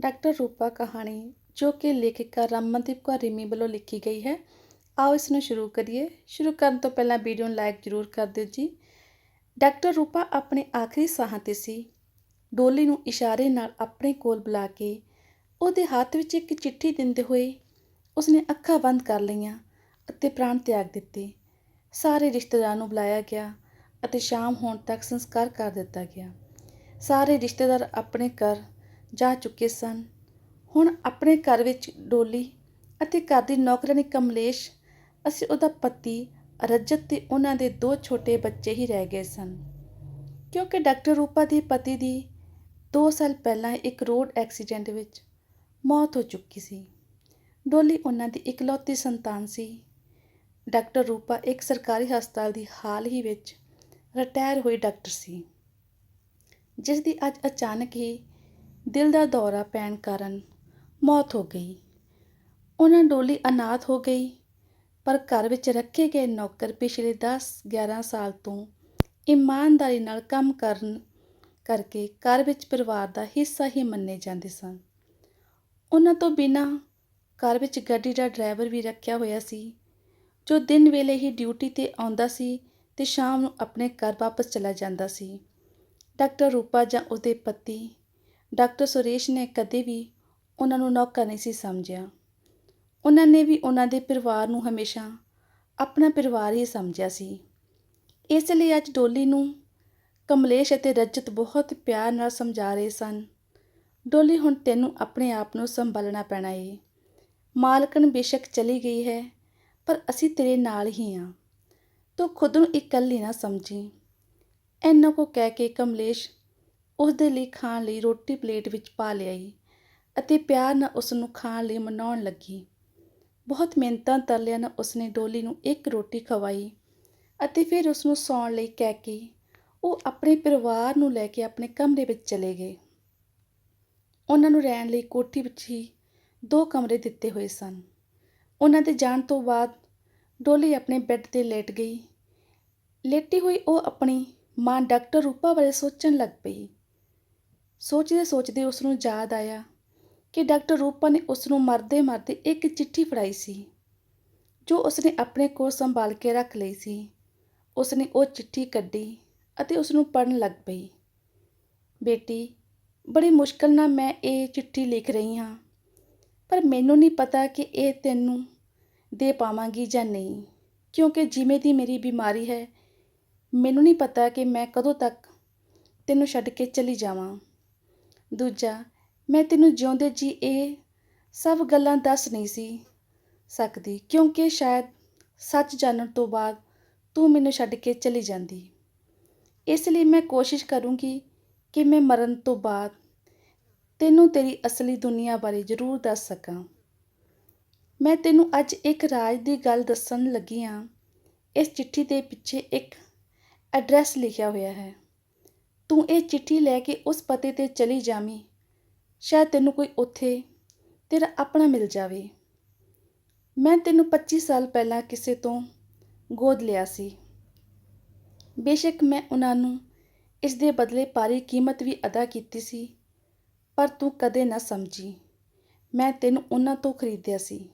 Doctor ਰੂਪਾ ਕਹਾਣੀ, ਜੋ ਕਿ ਲੇਖਿਕਾ ਰਮਨਦੀਪ ਕੌਰ ਰਿਮੀ ਵੱਲੋਂ ਲਿਖੀ ਗਈ ਹੈ। ਆਓ ਇਸ ਨੂੰ ਸ਼ੁਰੂ ਕਰੀਏ। ਸ਼ੁਰੂ ਕਰਨ ਤੋਂ ਪਹਿਲਾਂ ਵੀਡੀਓ ਨੂੰ ਲਾਈਕ ਜ਼ਰੂਰ ਕਰ ਦਿਓ ਜੀ। ਡਾਕਟਰ ਰੂਪਾ ਆਪਣੇ ਆਖਰੀ ਸਾਹ ਤੇ ਸੀ। ਡੋਲੀ ਨੂੰ ਇਸ਼ਾਰੇ ਨਾਲ ਆਪਣੇ ਕੋਲ ਬੁਲਾ ਕੇ ਉਹਦੇ ਹੱਥ ਵਿੱਚ ਇੱਕ ਚਿੱਠੀ ਦਿੰਦੇ ਹੋਏ ਉਸਨੇ ਅੱਖਾਂ ਬੰਦ ਕਰ ਲਈਆਂ ਅਤੇ ਪ੍ਰਾਣ ਤਿਆਗ ਦਿੱਤੇ। ਸਾਰੇ ਰਿਸ਼ਤੇਦਾਰਾਂ ਨੂੰ ਬੁਲਾਇਆ ਗਿਆ ਅਤੇ ਸ਼ਾਮ ਹੋਣ ਤੱਕ ਸੰਸਕਾਰ ਕਰ ਦਿੱਤਾ ਗਿਆ। ਸਾਰੇ ਰਿਸ਼ਤੇਦਾਰ ਆਪਣੇ ਘਰ ਜਾ ਚੁੱਕੇ ਸਨ। ਹੁਣ ਆਪਣੇ ਘਰ ਵਿੱਚ ਡੋਲੀ ਅਤੇ ਘਰ ਦੀ ਨੌਕਰਾਨੀ ਕਮਲੇਸ਼, ਅਸੀਂ ਉਹਦਾ ਪਤੀ ਰਜਤ ਤੇ ਉਹਨਾਂ ਦੇ ਦੋ ਛੋਟੇ ਬੱਚੇ ਹੀ ਰਹਿ ਗਏ ਸਨ। ਕਿਉਂਕਿ ਡਾਕਟਰ ਰੂਪਾ ਦੀ ਪਤੀ ਦੀ 2 ਸਾਲ ਪਹਿਲਾਂ ਇੱਕ ਰੋਡ ਐਕਸੀਡੈਂਟ ਵਿੱਚ ਮੌਤ ਹੋ ਚੁੱਕੀ ਸੀ। ਡੋਲੀ ਉਹਨਾਂ ਦੀ ਇਕਲੌਤੀ ਸੰਤਾਨ ਸੀ। ਡਾਕਟਰ ਰੂਪਾ ਇੱਕ ਸਰਕਾਰੀ ਹਸਪਤਾਲ ਦੀ ਹਾਲ ਹੀ ਵਿੱਚ ਰਿਟਾਇਰ ਹੋਈ ਡਾਕਟਰ ਸੀ, ਜਿਸ ਦੀ ਅੱਜ ਅਚਾਨਕ ਹੀ ਦਿਲ ਦਾ ਦੌਰਾ ਪੈਣ ਕਾਰਨ ਮੌਤ ਹੋ ਗਈ। ਉਹਨਾਂ ਡੋਲੀ ਅਨਾਥ ਹੋ ਗਈ, ਪਰ ਘਰ ਵਿੱਚ ਰੱਖੇ ਗਏ ਨੌਕਰ ਪਿਛਲੇ 10-11 ਸਾਲ ਤੋਂ ਇਮਾਨਦਾਰੀ ਨਾਲ ਕੰਮ ਕਰਨ ਕਰਕੇ ਘਰ ਵਿੱਚ ਪਰਿਵਾਰ ਦਾ ਹਿੱਸਾ ਹੀ ਮੰਨੇ ਜਾਂਦੇ ਸਨ। ਉਹਨਾਂ ਤੋਂ ਬਿਨਾਂ ਘਰ ਵਿੱਚ ਗੱਡੀ ਦਾ ਡਰਾਈਵਰ ਵੀ ਰੱਖਿਆ ਹੋਇਆ ਸੀ, ਜੋ ਦਿਨ ਵੇਲੇ ਹੀ ਡਿਊਟੀ ਤੇ ਆਉਂਦਾ ਸੀ ਤੇ ਸ਼ਾਮ ਨੂੰ ਆਪਣੇ ਘਰ ਵਾਪਸ ਚਲਾ ਜਾਂਦਾ ਸੀ। ਡਾਕਟਰ ਰੂਪਾ ਜਾਂ ਉਹਦੇ ਪਤੀ ਡਾਕਟਰ ਸੁਰੇਸ਼ ਨੇ ਕਦੇ ਵੀ ਉਹਨਾਂ ਨੂੰ ਨੌਕਰ ਨਹੀਂ ਸੀ ਸਮਝਿਆ। ਉਹਨਾਂ ਨੇ ਵੀ ਉਹਨਾਂ ਦੇ ਪਰਿਵਾਰ ਨੂੰ ਹਮੇਸ਼ਾ ਆਪਣਾ ਪਰਿਵਾਰ ਹੀ ਸਮਝਿਆ ਸੀ। ਇਸ ਲਈ ਅੱਜ ਡੋਲੀ ਨੂੰ ਕਮਲੇਸ਼ ਅਤੇ ਰਜਤ ਬਹੁਤ ਪਿਆਰ ਨਾਲ ਸਮਝਾ ਰਹੇ ਸਨ। ਡੋਲੀ ਹੁਣ ਤੈਨੂੰ ਆਪਣੇ ਆਪ ਨੂੰ ਸੰਭਾਲਣਾ ਪੈਣਾ ਏ। ਮਾਲਕਣ ਬੇਸ਼ੱਕ ਚਲੀ ਗਈ ਹੈ, ਪਰ ਅਸੀਂ ਤੇਰੇ ਨਾਲ ਹੀ ਹਾਂ ਤੂੰ ਖੁਦ ਨੂੰ ਇਕੱਲੀ ਨਾ ਸਮਝੀ। ਐਨਾ ਕੋ ਕਹਿ ਕੇ ਕਮਲੇਸ਼ ਉਸ ਦੇ ਲਈ ਖਾਣ ਲਈ ਰੋਟੀ ਪਲੇਟ ਵਿੱਚ ਪਾ ਲਿਆਈ ਅਤੇ ਪਿਆਰ ਨਾਲ ਉਸ ਨੂੰ ਖਾਣ ਲਈ ਮਨਾਉਣ ਲੱਗੀ। ਬਹੁਤ ਮਿਹਨਤਾਂ ਤਰਲਿਆਂ ਨਾਲ ਉਸਨੇ ਡੋਲੀ ਨੂੰ ਇੱਕ ਰੋਟੀ ਖਵਾਈ ਅਤੇ ਫਿਰ ਉਸ ਨੂੰ ਸੌਣ ਲਈ ਕਹਿ ਕੇ ਉਹ ਆਪਣੇ ਪਰਿਵਾਰ ਨੂੰ ਲੈ ਕੇ ਆਪਣੇ ਕਮਰੇ ਵਿੱਚ ਚਲੇ ਗਏ। ਉਹਨਾਂ ਨੂੰ ਰਹਿਣ ਲਈ ਕੋਠੀ ਵਿੱਚ ਹੀ ਦੋ ਕਮਰੇ ਦਿੱਤੇ ਹੋਏ ਸਨ। ਉਹਨਾਂ ਦੇ ਜਾਣ ਤੋਂ ਬਾਅਦ ਡੋਲੀ ਆਪਣੇ ਬੈੱਡ ਤੇ ਲੇਟ ਗਈ। ਲੇਟੀ ਹੋਈ ਉਹ ਆਪਣੀ ਮਾਂ ਡਾਕਟਰ ਰੂਪਾ ਬਾਰੇ ਸੋਚਣ ਲੱਗ ਪਈ। ਸੋਚਦੇ ਸੋਚਦੇ ਉਸ ਨੂੰ ਯਾਦ ਆਇਆ ਕਿ ਡਾਕਟਰ ਰੂਪਾ ਨੇ ਉਸ ਨੂੰ ਮਰਦੇ ਮਰਦੇ ਇੱਕ ਚਿੱਠੀ ਫੜਾਈ ਸੀ, ਜੋ ਉਸਨੇ ਆਪਣੇ ਕੋਲ ਸੰਭਾਲ ਕੇ ਰੱਖ ਲਈ ਸੀ। ਉਸਨੇ ਉਹ ਚਿੱਠੀ ਕੱਢੀ ਅਤੇ ਉਸ ਨੂੰ ਪੜਨ ਲੱਗ ਪਈ। ਬੇਟੀ, ਬੜੀ ਮੁਸ਼ਕਲ ਨਾਲ ਮੈਂ ਇਹ ਚਿੱਠੀ ਲਿਖ ਰਹੀ ਹਾਂ, ਪਰ ਮੈਨੂੰ ਨਹੀਂ ਪਤਾ ਕਿ ਇਹ ਤੈਨੂੰ ਦੇ ਪਾਵਾਂਗੀ ਜਾਂ ਨਹੀਂ, ਕਿਉਂਕਿ ਜਿਵੇਂ ਦੀ ਮੇਰੀ ਬਿਮਾਰੀ ਹੈ, ਮੈਨੂੰ ਨਹੀਂ ਪਤਾ ਕਿ ਮੈਂ ਕਦੋਂ ਤੱਕ ਤੈਨੂੰ ਛੱਡ ਕੇ ਚਲੀ ਜਾਵਾਂ। ਦੂਜਾ, ਮੈਂ ਤੈਨੂੰ ਜਿਉਂਦੇ ਜੀ ਇਹ ਸਭ ਗੱਲਾਂ ਦੱਸ ਨਹੀਂ ਸੀ ਸਕਦੀ, ਕਿਉਂਕਿ ਸ਼ਾਇਦ ਸੱਚ ਜਾਣਨ ਤੋਂ ਬਾਅਦ ਤੂੰ ਮੈਨੂੰ ਛੱਡ ਕੇ ਚਲੀ ਜਾਂਦੀ। ਇਸ ਲਈ ਮੈਂ ਕੋਸ਼ਿਸ਼ ਕਰੂੰਗੀ ਕਿ ਮੈਂ ਮਰਨ ਤੋਂ ਬਾਅਦ ਤੈਨੂੰ ਤੇਰੀ ਅਸਲੀ ਦੁਨੀਆ ਬਾਰੇ ਜ਼ਰੂਰ ਦੱਸ ਸਕਾਂ। ਮੈਂ ਤੈਨੂੰ ਅੱਜ ਇੱਕ ਰਾਜ ਦੀ ਗੱਲ ਦੱਸਣ ਲੱਗੀ ਹਾਂ। ਇਸ ਚਿੱਠੀ ਦੇ ਪਿੱਛੇ ਇੱਕ ਐਡਰੈਸ ਲਿਖਿਆ ਹੋਇਆ ਹੈ। ਤੂੰ ਇਹ ਚਿੱਠੀ ਲੈ ਕੇ ਉਸ ਪਤੇ ਤੇ ਚਲੀ ਜਾਵੀਂ। ਸ਼ਾਇਦ ਤੈਨੂੰ ਕੋਈ ਉੱਥੇ ਤੇਰਾ ਆਪਣਾ ਮਿਲ ਜਾਵੇ। ਮੈਂ ਤੈਨੂੰ 25 ਸਾਲ ਪਹਿਲਾਂ ਕਿਸੇ ਤੋਂ ਗੋਦ ਲਿਆ ਸੀ। ਬੇਸ਼ੱਕ ਮੈਂ ਉਹਨਾਂ ਨੂੰ ਇਸ ਦੇ ਬਦਲੇ ਭਾਰੀ ਕੀਮਤ ਵੀ ਅਦਾ ਕੀਤੀ ਸੀ, ਪਰ ਤੂੰ ਕਦੇ ਨਾ ਸਮਝੀ। ਮੈਂ ਤੈਨੂੰ ਉਹਨਾਂ ਤੋਂ ਖਰੀਦਿਆ ਸੀ।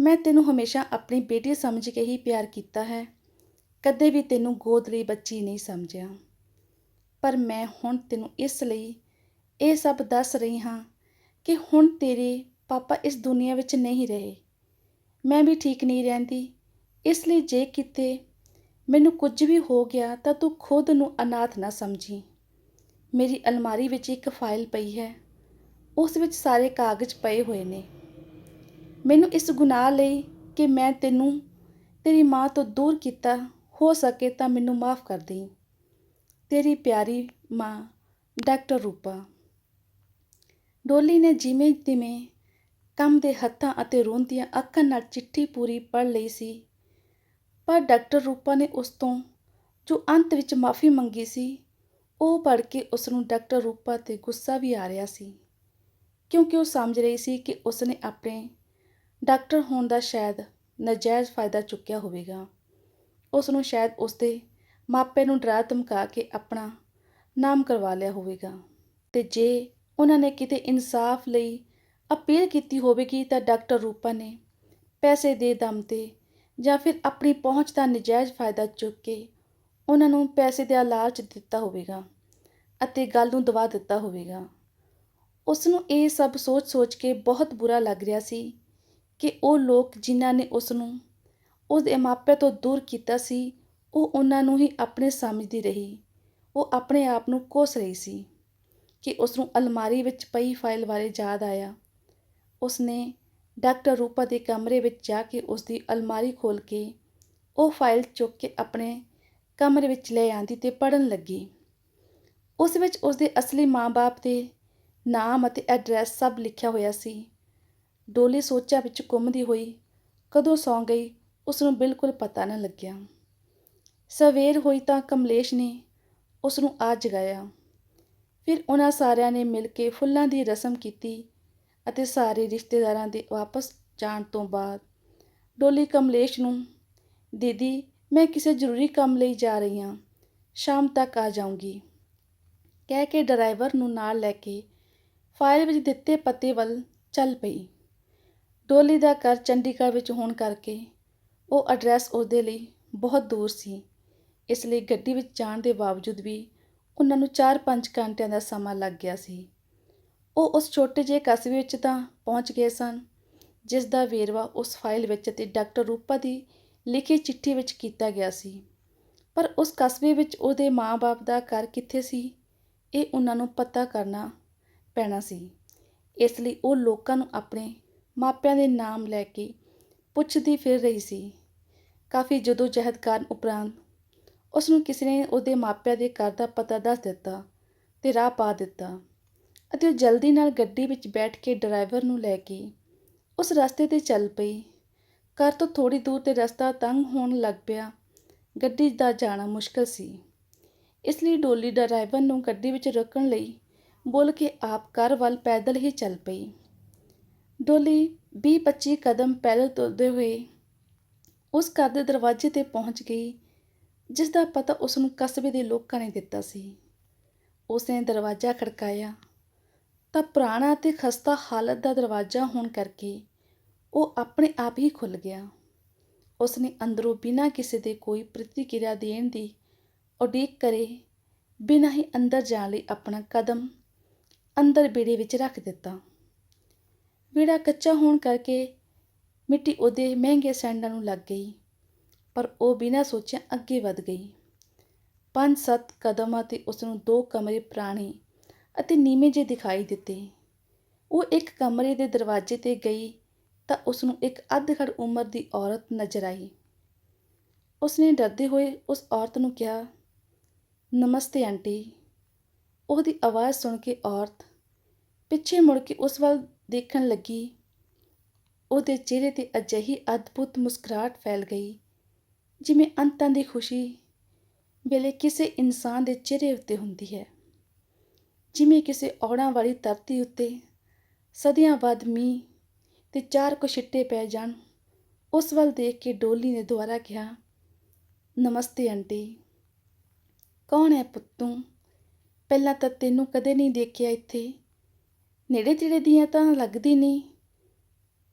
ਮੈਂ ਤੈਨੂੰ ਹਮੇਸ਼ਾ ਆਪਣੀ ਬੇਟੀ ਸਮਝ ਕੇ ਹੀ ਪਿਆਰ ਕੀਤਾ ਹੈ। ਕਦੇ ਵੀ ਤੈਨੂੰ ਗੋਦ ਲਈ ਬੱਚੀ ਨਹੀਂ ਸਮਝਿਆ। ਪਰ ਮੈਂ ਹੁਣ ਤੈਨੂੰ ਇਸ ਲਈ ਇਹ ਸਭ ਦੱਸ ਰਹੀ ਹਾਂ ਕਿ ਹੁਣ ਤੇਰੇ ਪਾਪਾ ਇਸ ਦੁਨੀਆ ਵਿੱਚ ਨਹੀਂ ਰਹੇ। ਮੈਂ ਵੀ ਠੀਕ ਨਹੀਂ ਰਹਿੰਦੀ। ਇਸ ਲਈ ਜੇ ਕਿਤੇ ਮੈਨੂੰ ਕੁਝ ਵੀ ਹੋ ਗਿਆ ਤਾਂ ਤੂੰ ਖੁਦ ਨੂੰ ਅਨਾਥ ਨਾ ਸਮਝੀ। ਮੇਰੀ ਅਲਮਾਰੀ ਵਿੱਚ ਇੱਕ ਫਾਈਲ ਪਈ ਹੈ। ਉਸ ਵਿੱਚ ਸਾਰੇ ਕਾਗਜ਼ ਪਏ ਹੋਏ ਨੇ। ਮੈਨੂੰ ਇਸ ਗੁਨਾਹ ਲਈ ਕਿ ਮੈਂ ਤੈਨੂੰ, ਤੇਰੀ ਮਾਂ ਤੋਂ ਦੂਰ ਕੀਤਾ ਹੋ ਸਕੇ ਤਾਂ ਮੈਨੂੰ ਮਾਫ ਕਰ ਦੇ ਤੇਰੀ ਪਿਆਰੀ ਮਾਂ, ਡਾਕਟਰ ਰੂਪਾ। ਡੋਲੀ ਨੇ ਜਿਵੇਂ ਤਿਵੇਂ ਕੰਮ ਦੇ ਹੱਥਾਂ ਅਤੇ ਰੋਂਦੀਆਂ ਅੱਖਾਂ ਨਾਲ ਚਿੱਠੀ ਪੂਰੀ ਪੜ੍ਹ ਲਈ ਸੀ, ਪਰ ਡਾਕਟਰ ਰੂਪਾ ਨੇ ਉਸ ਤੋਂ ਜੋ ਅੰਤ ਵਿੱਚ ਮਾਫੀ ਮੰਗੀ ਸੀ, ਉਹ ਪੜ੍ਹ ਕੇ ਉਸ ਨੂੰ ਡਾਕਟਰ ਰੂਪਾ ਤੇ ਗੁੱਸਾ ਵੀ ਆ ਰਿਹਾ ਸੀ, ਕਿਉਂਕਿ ਉਹ ਸਮਝ ਰਹੀ ਸੀ ਕਿ ਉਸ ਨੇ ਆਪਣੇ ਡਾਕਟਰ ਹੋਣ ਦਾ ਸ਼ਾਇਦ ਨਜਾਇਜ਼ ਫਾਇਦਾ ਚੁੱਕਿਆ ਹੋਵੇਗਾ। ਉਸ ਨੂੰ ਸ਼ਾਇਦ ਉਸ ਦੇ ਮਾਪੇ ਨੂੰ ਡਰਾ ਧਮਕਾ ਕੇ ਆਪਣਾ ਨਾਮ ਕਰਵਾ ਲਿਆ ਹੋਵੇਗਾ। ਤੇ ਜੇ ਉਹਨਾਂ ਨੇ ਕਿਤੇ ਇਨਸਾਫ ਲਈ ਅਪੀਲ ਕੀਤੀ ਹੋਵੇਗੀ ਤਾਂ ਡਾਕਟਰ ਰੂਪਾ ਨੇ ਪੈਸੇ ਦੇ ਦਮ ਤੇ ਜਾਂ ਫਿਰ ਆਪਣੀ ਪਹੁੰਚ ਦਾ ਨਜਾਇਜ਼ ਫਾਇਦਾ ਚੁੱਕ ਕੇ ਉਹਨਾਂ ਨੂੰ ਪੈਸੇ ਦਾ ਲਾਲਚ ਦਿੱਤਾ ਹੋਵੇਗਾ ਅਤੇ ਗੱਲ ਨੂੰ ਦਬਾ ਦਿੱਤਾ ਹੋਵੇਗਾ। ਉਸ ਨੂੰ ਇਹ ਸਭ ਸੋਚ-ਸੋਚ ਕੇ ਬਹੁਤ ਬੁਰਾ ਲੱਗ ਰਿਹਾ ਸੀ ਕਿ ਉਹ ਲੋਕ ਜਿਨ੍ਹਾਂ ਨੇ ਉਸ ਨੂੰ, ਉਸ ਦੇ ਮਾਪਿਆਂ ਤੋਂ ਦੂਰ ਕੀਤਾ ਸੀ ਉਹ ਉਹਨਾਂ ਨੂੰ ਹੀ ਆਪਣੇ ਸਮਝਦੀ ਰਹੀ। ਉਹ ਆਪਣੇ ਆਪ ਨੂੰ ਕੋਸ ਰਹੀ ਸੀ ਕਿ ਉਸ ਨੂੰ ਅਲਮਾਰੀ ਵਿੱਚ ਪਈ ਫਾਈਲ ਬਾਰੇ ਯਾਦ ਆਇਆ। ਉਸ ਨੇ ਡਾਕਟਰ ਰੂਪਾ ਦੇ ਕਮਰੇ ਵਿੱਚ ਜਾ ਕੇ ਉਸ ਦੀ ਅਲਮਾਰੀ ਖੋਲ੍ਹ ਕੇ ਉਹ ਫਾਈਲ ਚੁੱਕ ਕੇ ਆਪਣੇ ਕਮਰੇ ਵਿੱਚ ਲੈ ਆਂਦੀ ਤੇ ਪੜਨ ਲੱਗੀ। ਉਸ ਵਿੱਚ ਉਸ ਦੇ ਅਸਲੀ ਮਾਂ-ਬਾਪ ਦੇ ਨਾਮ ਅਤੇ ਐਡਰੈਸ ਸਭ ਲਿਖਿਆ ਹੋਇਆ ਸੀ। ਡੋਲੀ ਸੋਚਾਂ ਵਿੱਚ ਘੁੰਮਦੀ ਹੋਈ ਕਦੋਂ ਸੌਂ ਗਈ ਉਸ ਨੂੰ ਬਿਲਕੁਲ ਪਤਾ ਨਾ ਲੱਗਿਆ। ਸਵੇਰ ਹੋਈ ਤਾਂ ਕਮਲੇਸ਼ ਨੇ ਉਸ ਨੂੰ ਆ ਜਗਾਇਆ। ਫਿਰ ਉਹਨਾਂ ਸਾਰਿਆਂ ਨੇ ਮਿਲ ਕੇ ਫੁੱਲਾਂ ਦੀ ਰਸਮ ਕੀਤੀ ਅਤੇ ਸਾਰੇ ਰਿਸ਼ਤੇਦਾਰਾਂ ਦੇ ਵਾਪਸ ਜਾਣ ਤੋਂ ਬਾਅਦ ਡੋਲੀ ਕਮਲੇਸ਼ ਨੂੰ, ਦੀਦੀ, ਮੈਂ ਕਿਸੇ ਜ਼ਰੂਰੀ ਕੰਮ ਲਈ ਜਾ ਰਹੀ ਹਾਂ। ਸ਼ਾਮ ਤੱਕ ਆ ਜਾਊਂਗੀ। ਕਹਿ ਕੇ ਡਰਾਈਵਰ ਨੂੰ ਨਾਲ ਲੈ ਕੇ ਫਾਈਲ ਵਿੱਚ ਦਿੱਤੇ ਪਤੇ ਵੱਲ ਚੱਲ ਪਈ। ਡੋਲੀ ਦਾ ਘਰ ਚੰਡੀਗੜ੍ਹ ਵਿੱਚ ਹੋਣ ਕਰਕੇ ਉਹ ਐਡਰੈਸ ਉਹਦੇ ਲਈ ਬਹੁਤ ਦੂਰ ਸੀ। ਇਸ ਲਈ ਗੱਡੀ ਵਿੱਚ ਜਾਣ ਦੇ ਬਾਵਜੂਦ ਵੀ ਉਹਨਾਂ ਨੂੰ 4-5 ਘੰਟਿਆਂ ਦਾ ਸਮਾਂ ਲੱਗ ਗਿਆ ਸੀ। ਉਹ ਉਸ ਛੋਟੇ ਜਿਹੇ ਕਸਬੇ ਵਿੱਚ ਤਾਂ ਪਹੁੰਚ ਗਏ ਸਨ, ਜਿਸ ਦਾ ਵੇਰਵਾ ਉਸ ਫਾਈਲ ਵਿੱਚ ਅਤੇ ਡਾਕਟਰ ਰੂਪਾ ਦੀ ਲਿਖੀ ਚਿੱਠੀ ਵਿੱਚ ਕੀਤਾ ਗਿਆ ਸੀ। ਪਰ ਉਸ ਕਸਬੇ ਵਿੱਚ ਉਹਦੇ ਮਾਂ-ਬਾਪ ਦਾ ਘਰ ਕਿੱਥੇ ਸੀ, ਇਹ ਉਹਨਾਂ ਨੂੰ ਪਤਾ ਕਰਨਾ ਪੈਣਾ ਸੀ। ਇਸ ਲਈ ਉਹ ਲੋਕਾਂ ਨੂੰ ਆਪਣੇ ਮਾਪਿਆਂ ਦੇ ਨਾਮ ਲੈ ਕੇ ਪੁੱਛਦੀ ਫਿਰ ਰਹੀ ਸੀ। ਕਾਫੀ ਜਦੋਂ ਜਹਿਦ ਕਰਨ ਉਪਰੰਤ ਉਸ ਨੂੰ ਕਿਸੇ ਨੇ ਉਹਦੇ ਮਾਪਿਆਂ ਦੇ ਘਰ ਦਾ ਪਤਾ ਦੱਸ ਦਿੱਤਾ ਤੇ ਰਾਹ ਪਾ ਦਿੱਤਾ ਅਤੇ ਉਹ ਜਲਦੀ ਨਾਲ ਗੱਡੀ ਵਿੱਚ ਬੈਠ ਕੇ ਡਰਾਈਵਰ ਨੂੰ ਲੈ ਕੇ ਉਸ ਰਸਤੇ ਤੇ ਚੱਲ ਪਈ। ਘਰ ਤੋਂ ਥੋੜੀ ਦੂਰ ਤੇ ਰਸਤਾ ਤੰਗ ਹੋਣ ਲੱਗ ਪਿਆ। ਗੱਡੀ ਦਾ ਜਾਣਾ ਮੁਸ਼ਕਲ ਸੀ। ਇਸ ਲਈ ਡੋਲੀ ਡਰਾਈਵਰ ਨੂੰ ਗੱਡੀ ਵਿੱਚ ਰੋਕਣ ਲਈ ਬੋਲ ਕੇ ਆਪ ਘਰ ਵੱਲ ਪੈਦਲ ਹੀ ਚੱਲ ਪਈ। ਡੋਲੀ 20-25 ਕਦਮ ਪੈਦਲ ਤੁਰਦੇ ਹੋਏ ਉਸ ਘਰ ਦੇ ਦਰਵਾਜ਼ੇ ਤੇ ਪਹੁੰਚ ਗਈ ਜਿਸ ਦਾ ਪਤਾ ਉਸ ਨੂੰ ਕਸਬੇ ਦੇ ਲੋਕਾਂ ਨੇ ਦਿੱਤਾ ਸੀ। ਉਸ ਨੇ ਦਰਵਾਜ਼ਾ ਖੜਕਾਇਆ ਤਾਂ ਪੁਰਾਣਾ ਤੇ ਖਸਤਾ ਹਾਲਤ ਦਾ ਦਰਵਾਜ਼ਾ ਹੋਣ ਕਰਕੇ ਉਹ ਆਪਣੇ ਆਪ ਹੀ ਖੁੱਲ ਗਿਆ। ਉਸ ਨੇ ਅੰਦਰੋਂ ਬਿਨਾਂ ਕਿਸੇ ਦੇ ਕੋਈ ਪ੍ਰਤੀਕਿਰਿਆ ਦੇਣ ਦੀ ਉਡੀਕ ਕਰੇ, ਬਿਨਾਂ ਹੀ ਅੰਦਰ ਜਾਣ ਲਈ ਆਪਣਾ ਕਦਮ ਅੰਦਰ ਬੇੜੇ ਵਿੱਚ ਰੱਖ ਦਿੱਤਾ। ਵਿਹੜਾ ਕੱਚਾ ਹੋਣ ਕਰਕੇ ਮਿੱਟੀ ਉਹਦੇ ਮਹਿੰਗੇ ਸੈਂਡਾਂ ਨੂੰ ਲੱਗ ਗਈ। ਪਰ ਉਹ ਬਿਨਾਂ ਸੋਚਿਆ ਅੱਗੇ ਵਧ ਗਈ। ਪੰਜ ਸੱਤ ਕਦਮਾਂ ਤੇ ਉਸ ਨੂੰ ਦੋ ਕਮਰੇ ਪੁਰਾਣੇ ਅਤੇ ਨੀਵੇਂ ਜਿਹੇ ਦਿਖਾਈ ਦਿੱਤੇ। ਉਹ ਇੱਕ ਕਮਰੇ ਦੇ ਦਰਵਾਜ਼ੇ ਤੇ ਗਈ ਤਾਂ ਉਸ ਨੂੰ ਇੱਕ ਅੱਧਖੜ ਉਮਰ ਦੀ ਔਰਤ ਨਜ਼ਰ ਆਈ। ਉਸਨੇ ਡਰਦੇ ਹੋਏ ਉਸ ਔਰਤ ਨੂੰ ਕਿਹਾ, ਨਮਸਤੇ ਆਂਟੀ। ਉਹਦੀ ਆਵਾਜ਼ ਸੁਣ ਕੇ ਔਰਤ ਪਿੱਛੇ ਮੁੜ ਕੇ ਉਸ ਵੱਲ ਦੇਖਣ ਲੱਗੀ। ਉਹਦੇ ਚਿਹਰੇ ਤੇ ਅਜਿਹੀ ਅਦਭੁਤ ਮੁਸਕਰਾਹਟ ਫੈਲ ਗਈ ਜਿਵੇਂ ਅੰਤਾਂ ਦੀ ਖੁਸ਼ੀ ਵੇਲੇ ਕਿਸੇ ਇਨਸਾਨ ਦੇ ਚਿਹਰੇ ਉੱਤੇ ਹੁੰਦੀ ਹੈ। ਜਿਵੇਂ ਕਿਸੇ ਔੜਾਂ ਵਾਲੀ ਧਰਤੀ ਉੱਤੇ ਸਦੀਆਂ ਬਾਅਦ ਮੀਂਹ ਤੇ ਚਾਰ ਕੁ ਛਿੱਟੇ ਪੈ ਜਾਣ, ਉਸ ਵੱਲ ਦੇਖ ਕੇ ਡੋਲੀ ਨੇ ਦੁਬਾਰਾ ਕਿਹਾ, ਨਮਸਤੇ ਆਂਟੀ। ਕੌਣ ਹੈ ਪੁੱਤ? ਪਹਿਲਾਂ ਤਾਂ ਤੈਨੂੰ ਕਦੇ ਨਹੀਂ ਦੇਖਿਆ ਇੱਥੇ। ਨੇੜੇ ਤੇੜੇ ਦੀਆਂ ਤਾਂ ਲੱਗਦੀ ਨਹੀਂ।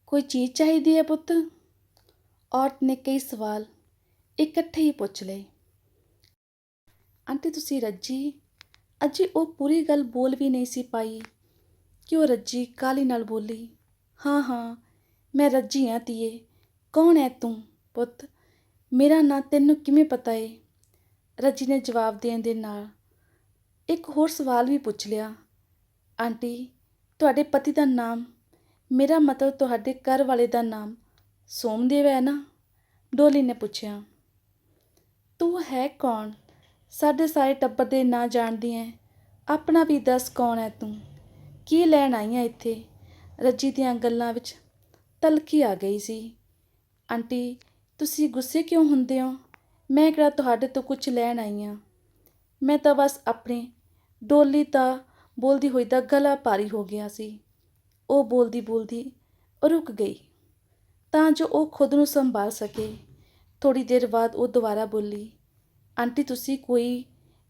ਕੋਈ ਚੀਜ਼ ਚਾਹੀਦੀ ਹੈ ਪੁੱਤ? ਔਰਤ ਨੇ ਕਈ ਸਵਾਲ ਇਕੱਠੇ ਹੀ ਪੁੱਛ ਲਏ। ਆਂਟੀ, ਤੁਸੀਂ ਰੱਜੀ? ਅਜੇ ਉਹ ਪੂਰੀ ਗੱਲ ਬੋਲ ਵੀ ਨਹੀਂ ਸੀ ਪਾਈ। ਕਿ ਉਹ ਰੱਜੀ? ਕਾਲੀ ਨਾਲ ਬੋਲੀ? ਹਾਂ ਹਾਂ, ਮੈਂ ਰੱਜੀ ਹਾਂ ਧੀਏ। ਕੌਣ ਹੈ ਤੂੰ, ਪੁੱਤ? ਮੇਰਾ ਨਾਂ ਤੈਨੂੰ ਕਿਵੇਂ ਪਤਾ ਏ? ਰੱਜੀ ਨੇ ਜਵਾਬ ਦੇਣ ਦੇ ਨਾਲ ਇੱਕ ਹੋਰ ਸਵਾਲ ਵੀ ਪੁੱਛ ਲਿਆ। ਆਂਟੀ, ਤੁਹਾਡੇ ਪਤੀ ਦਾ ਨਾਮ? ਮੇਰਾ ਮਤਲਬ ਤੁਹਾਡੇ ਘਰ ਵਾਲੇ ਦਾ ਨਾਮ ਸੋਮਦੇਵ ਹੈ ਨਾ? ਡੋਲੀ ਨੇ ਪੁੱਛਿਆ। ਤੂੰ ਹੈ ਕੌਣ? ਸਾਡੇ ਸਾਰੇ ਟੱਬਰ ਦੇ ਨਾਂ ਜਾਣਦੀ ਐ। ਆਪਣਾ ਵੀ ਦੱਸ ਕੌਣ ਹੈ ਤੂੰ? ਕੀ ਲੈਣ ਆਈ ਐ ਇੱਥੇ? ਰੱਜੀ ਦੀਆਂ ਗੱਲਾਂ ਵਿੱਚ ਤਲਕੀ ਆ ਗਈ ਸੀ। ਆਂਟੀ, ਤੁਸੀਂ ਗੁੱਸੇ ਕਿਉਂ ਹੁੰਦੇ ਹੋ? ਮੈਂ ਕਿਹੜਾ ਤੁਹਾਡੇ ਤੋਂ ਕੁਝ ਲੈਣ ਆਈ ਹਾਂ ਮੈਂ ਤਾਂ ਬਸ ਆਪਣੇ ਡੋਲੀ ਤਾਂ ਬੋਲਦੀ ਹੋਈ ਦਾ ਗਲਾ ਭਾਰੀ ਹੋ ਗਿਆ ਸੀ। ਉਹ ਬੋਲਦੀ ਬੋਲਦੀ ਰੁਕ ਗਈ। ਤਾਂ ਜੋ ਉਹ ਖੁਦ ਨੂੰ ਸੰਭਾਲ ਸਕੇ। ਥੋੜੀ ਦੇਰ ਬਾਅਦ ਉਹ ਦੁਬਾਰਾ ਬੋਲੀ, ਆਂਟੀ, ਤੁਸੀਂ ਕੋਈ